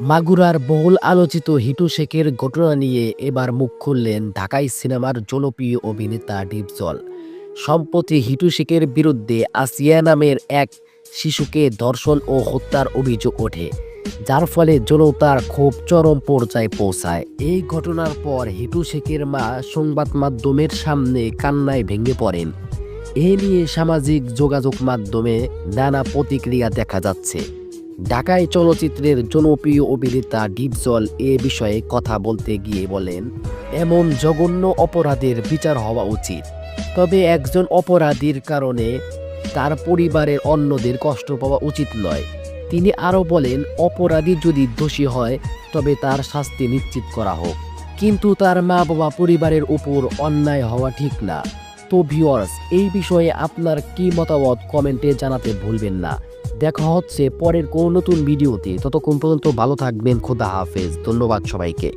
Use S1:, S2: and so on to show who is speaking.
S1: মাগুরার বহুল আলোচিত হিটু শেখের ঘটনা নিয়ে এবার মুখ খুললেন ঢাকাই সিনেমার জনপ্রিয় অভিনেতা ডিপজল সম্প্রতি হিটু শেখের বিরুদ্ধে আসিয়া নামের এক শিশুকে ধর্ষণ ও হত্যার অভিযোগ ওঠে, যার ফলে জনতার ক্ষোভ চরম পর্যায়ে পৌঁছায়। এই ঘটনার পর হিটু শেখের মা সংবাদ মাধ্যমের সামনে কান্নায় ভেঙে পড়েন। এ নিয়ে সামাজিক যোগাযোগ মাধ্যমে নানা প্রতিক্রিয়া দেখা যাচ্ছে। ঢাকায় চলচ্চিত্রের জনপ্রিয় অভিনেতা ডিপজল এ বিষয়ে কথা বলতে গিয়ে বলেন, এমন জঘন্য অপরাধের বিচার হওয়া উচিত। তবে একজন অপরাধীর কারণে তার পরিবারের অন্যদের কষ্ট পাওয়া উচিত নয়। তিনি আরও বলেন, অপরাধী যদি দোষী হয়, তবে তার শাস্তি নিশ্চিত করা হোক। কিন্তু তার মা বাবা পরিবারের উপর অন্যায় হওয়া ঠিক না। তো ভিউয়ার্স, এই বিষয়ে আপনার কি মতামত কমেন্টে জানাতে ভুলবেন না। দেখা হচ্ছে পরের কোনো নতুন ভিডিওতে। ততক্ষণ পর্যন্ত ভালো থাকবেন খোদা হাফেজ। ধন্যবাদ সবাইকে।